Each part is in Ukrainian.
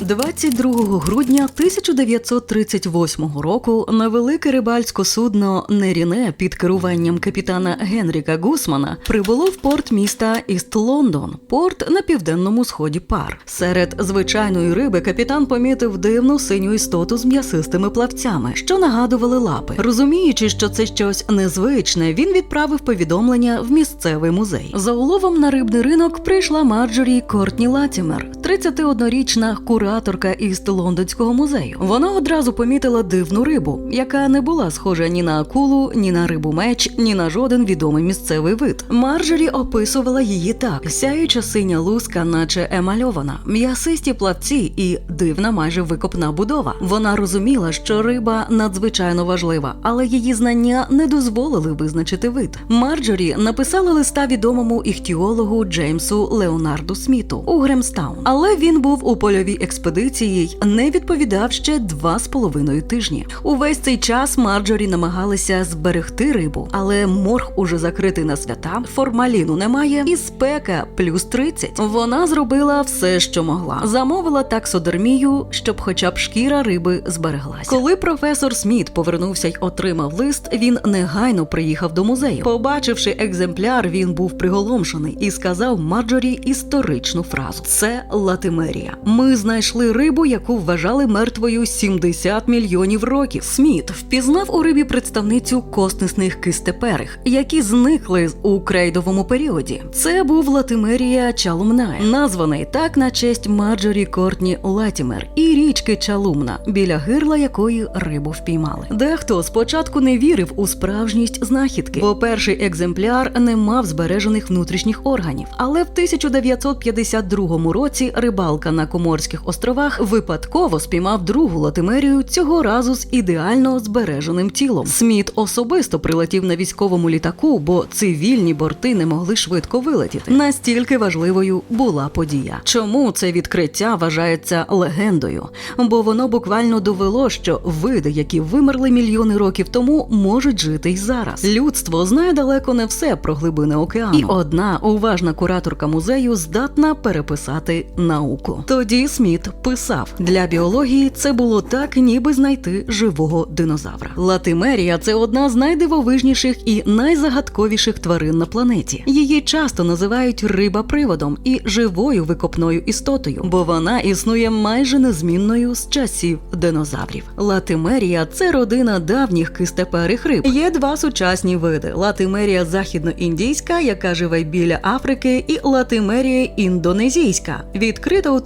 22 грудня 1938 року на велике рибальське судно Неріне під керуванням капітана Генріка Гусмана прибуло в порт міста Іст Лондон, порт на південному сході пар. Серед звичайної риби капітан помітив дивну синю істоту з м'ясистими плавцями, що нагадували лапи. Розуміючи, що це щось незвичне, він відправив повідомлення в місцевий музей. За уловом на рибний ринок прийшла Марджорі Кортні Латімер, 31-річна кураторка із лондонського музею. Вона одразу помітила дивну рибу, яка не була схожа ні на акулу, ні на рибу меч, ні на жоден відомий місцевий вид. Марджорі описувала її так: сяюча синя луска, наче емальована, м'ясисті плавці і дивна, майже викопна будова. Вона розуміла, що риба надзвичайно важлива, але її знання не дозволили визначити вид. Марджорі написала листа відомому іхтіологу Джеймсу Леонарду Сміту у Гремстаун. Але він був у польовій експедиції не відповідав ще два з половиною тижні. Увесь цей час Марджорі намагалися зберегти рибу, але морг уже закритий на свята, формаліну немає, і спека плюс 30. Вона зробила все, що могла. Замовила таксодермію, щоб хоча б шкіра риби збереглася. Коли професор Сміт повернувся й отримав лист, він негайно приїхав до музею. Побачивши екземпляр, він був приголомшений і сказав Марджорі історичну фразу: це латимерія. Ми знайшли рибу, яку вважали мертвою 70 мільйонів років. Сміт впізнав у рибі представницю костисних кистеперих, які зникли у крейдовому періоді. Це був латимерія Чалумнай, названий так на честь Марджорі Кортні Латімер і річки Чалумна, біля гирла якої рибу впіймали. Дехто спочатку не вірив у справжність знахідки, бо перший екземпляр не мав збережених внутрішніх органів. Але в 1952 році рибалка на Коморських островах випадково спіймав другу латимерію цього разу з ідеально збереженим тілом. Сміт особисто прилетів на військовому літаку, бо цивільні борти не могли швидко вилетіти. Настільки важливою була подія. Чому це відкриття вважається легендою? Бо воно буквально довело, що види, які вимерли мільйони років тому, можуть жити й зараз. Людство знає далеко не все про глибини океану. І одна уважна кураторка музею здатна переписати науку. Тоді Сміт писав: для біології це було так, ніби знайти живого динозавра. Латимерія це одна з найдивовижніших і найзагадковіших тварин на планеті. Її часто називають риба-приводом і живою викопною істотою, бо вона існує майже незмінною з часів динозаврів. Латимерія це родина давніх кистеперих риб. Є два сучасні види: латимерія західноіндійська, яка живе біля Африки, і латимерія індонезійська, відкрита у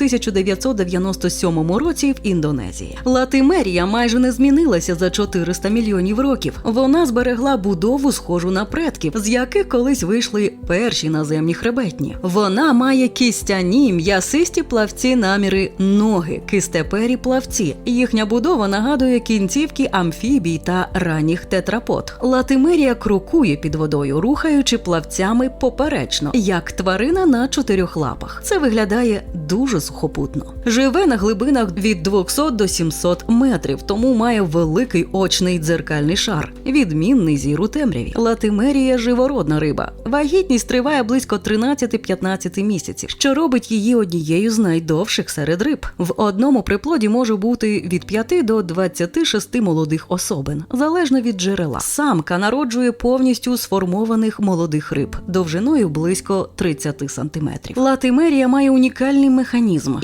1997 році в Індонезії. Латимерія майже не змінилася за 400 мільйонів років. Вона зберегла будову, схожу на предків, з яких колись вийшли перші наземні хребетні. Вона має кістяні м'ясисті плавці наміри ноги, кистепері плавці. Їхня будова нагадує кінцівки амфібій та ранніх тетрапод. Латимерія крокує під водою, рухаючи плавцями поперечно, як тварина на чотирьох лапах. Це виглядає дуже сухопутно. Живе на глибинах від 200 до 700 метрів, тому має великий очний дзеркальний шар, відмінний зір у темряві. Латимерія живородна риба. Вагітність триває близько 13-15 місяців, що робить її однією з найдовших серед риб. В одному приплоді може бути від 5 до 26 молодих особин, залежно від джерела. Самка народжує повністю сформованих молодих риб довжиною близько 30 сантиметрів. Латимерія має унікальний механізм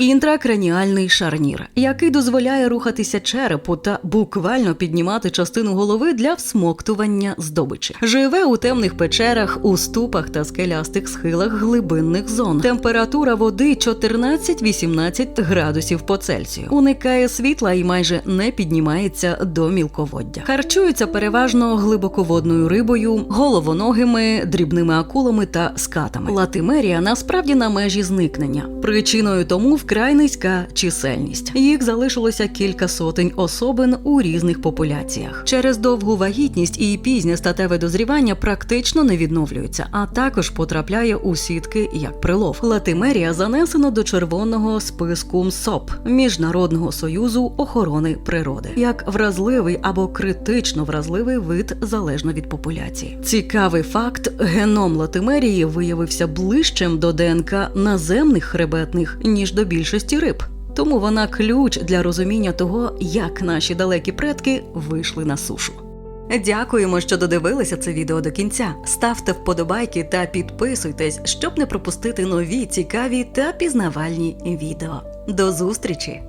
інтракраніальний шарнір, який дозволяє рухатися черепу та буквально піднімати частину голови для всмоктування здобичі. Живе у темних печерах, у ступах та скелястих схилах глибинних зон. Температура води 14-18 градусів по Цельсію. Уникає світла і майже не піднімається до мілководдя. Харчується переважно глибоководною рибою, головоногими, дрібними акулами та скатами. Латимерія насправді на межі зникнення. Причиною тому вкрай низька чисельність. Їх залишилося кілька сотень особин у різних популяціях. Через довгу вагітність і пізнє статеве дозрівання практично не відновлюється, а також потрапляє у сітки як прилов. Латимерія занесено до червоного списку МСОП Міжнародного союзу охорони природи як вразливий або критично вразливий вид залежно від популяції. Цікавий факт: геном латимерії виявився ближчим до ДНК наземних хребетних ніж до більшості риб. Тому вона ключ для розуміння того, як наші далекі предки вийшли на сушу. Дякуємо, що додивилися це відео до кінця. Ставте вподобайки та підписуйтесь, щоб не пропустити нові цікаві та пізнавальні відео. До зустрічі!